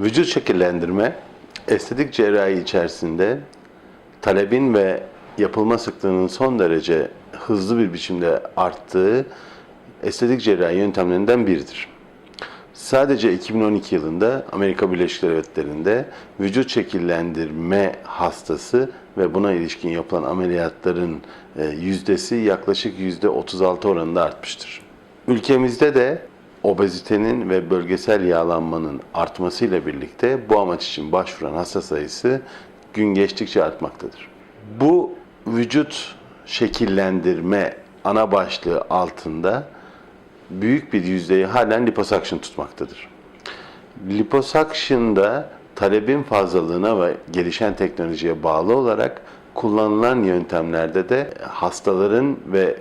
Vücut şekillendirme, estetik cerrahi içerisinde talebin ve yapılma sıklığının son derece hızlı bir biçimde arttığı estetik cerrahi yöntemlerinden biridir. Sadece 2012 yılında Amerika Birleşik Devletleri'nde vücut şekillendirme hastası ve buna ilişkin yapılan ameliyatların e, yüzdesi yaklaşık yüzde 36 oranında artmıştır. Ülkemizde de obezitenin ve bölgesel yağlanmanın artmasıyla birlikte bu amaç için başvuran hasta sayısı gün geçtikçe artmaktadır. Bu vücut şekillendirme ana başlığı altında büyük bir yüzdeyi halen liposuction tutmaktadır. Liposuction'da talebin fazlalığına ve gelişen teknolojiye bağlı olarak kullanılan yöntemlerde de hastaların ve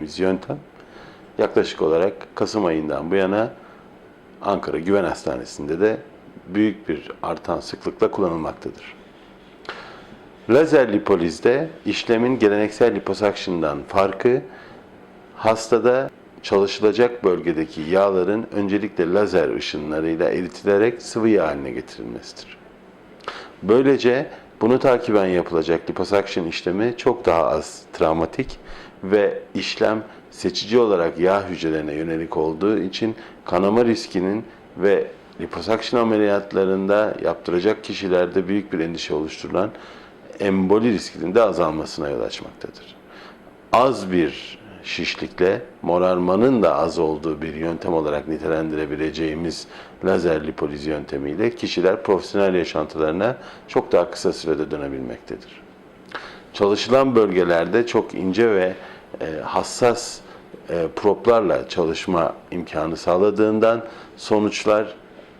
biz yöntem yaklaşık olarak Kasım ayından bu yana Ankara Güven Hastanesi'nde de büyük bir artan sıklıkla kullanılmaktadır. Lazer lipolizde işlemin geleneksel liposuction'dan farkı hastada çalışılacak bölgedeki yağların öncelikle lazer ışınlarıyla eritilerek sıvı yağ haline getirilmesidir. Böylece bunu takiben yapılacak liposuction işlemi çok daha az travmatik ve işlem seçici olarak yağ hücrelerine yönelik olduğu için kanama riskinin ve liposuction ameliyatlarında yaptıracak kişilerde büyük bir endişe oluşturulan emboli riskinin de azalmasına yol açmaktadır. Az bir şişlikle morarmanın da az olduğu bir yöntem olarak nitelendirebileceğimiz lazer lipoliz yöntemiyle kişiler profesyonel yaşantılarına çok daha kısa sürede dönebilmektedir. Çalışılan bölgelerde çok ince ve hassas e, proplarla çalışma imkanı sağladığından sonuçlar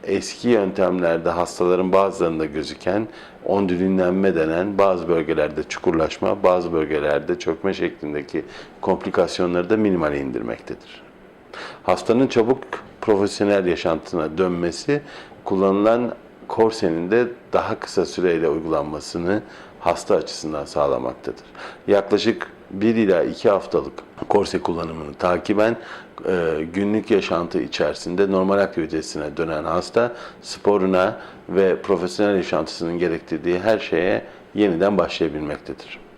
eski yöntemlerde hastaların bazılarında gözüken ondülinlenme denen bazı bölgelerde çukurlaşma, bazı bölgelerde çökme şeklindeki komplikasyonları da minimale indirmektedir. Hastanın çabuk profesyonel yaşantına dönmesi kullanılan korsenin de daha kısa süreyle uygulanmasını hasta açısından sağlamaktadır. Yaklaşık 1 ila 2 haftalık korse kullanımını takiben e, günlük yaşantı içerisinde normal aktivitesine dönen hasta sporuna ve profesyonel yaşantısının gerektirdiği her şeye yeniden başlayabilmektedir.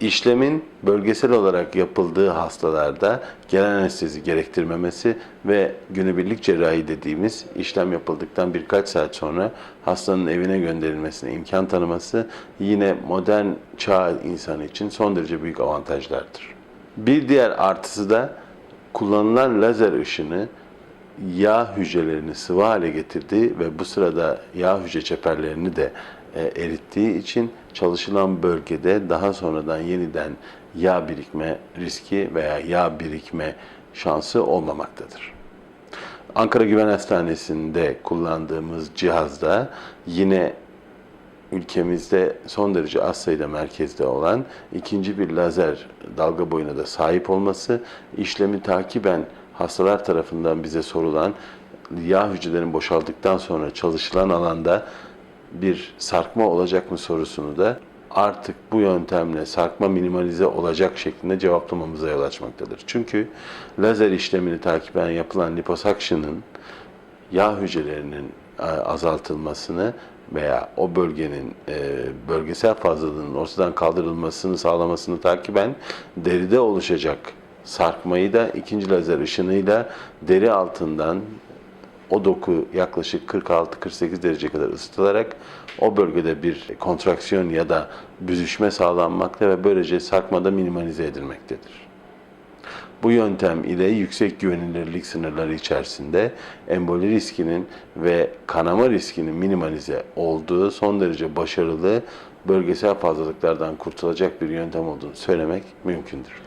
İşlemin bölgesel olarak yapıldığı hastalarda genel anestezi gerektirmemesi ve günübirlik cerrahi dediğimiz işlem yapıldıktan birkaç saat sonra hastanın evine gönderilmesine imkan tanıması yine modern çağ insanı için son derece büyük avantajlardır. Bir diğer artısı da kullanılan lazer ışını yağ hücrelerini sıvı hale getirdiği ve bu sırada yağ hücre çeperlerini de e, erittiği için çalışılan bölgede daha sonradan yeniden yağ birikme riski veya yağ birikme şansı olmamaktadır. Ankara Güven Hastanesi'nde kullandığımız cihazda yine ülkemizde son derece az sayıda merkezde olan ikinci bir lazer dalga boyuna da sahip olması, işlemi takiben hastalar tarafından bize sorulan yağ hücrelerin boşaldıktan sonra çalışılan alanda bir sarkma olacak mı sorusunu da artık bu yöntemle sarkma minimalize olacak şeklinde cevaplamamıza yol açmaktadır. Çünkü lazer işlemini takiben yapılan liposuction'ın yağ hücrelerinin e, azaltılmasını veya o bölgenin e, bölgesel fazlalığının ortadan kaldırılmasını sağlamasını takiben deride oluşacak sarkmayı da ikinci lazer ışınıyla deri altından o doku yaklaşık 46-48 derece kadar ısıtılarak o bölgede bir kontraksiyon ya da büzüşme sağlanmakta ve böylece sarkmada minimalize edilmektedir. Bu yöntem ile yüksek güvenilirlik sınırları içerisinde emboli riskinin ve kanama riskinin minimalize olduğu son derece başarılı bölgesel fazlalıklardan kurtulacak bir yöntem olduğunu söylemek mümkündür.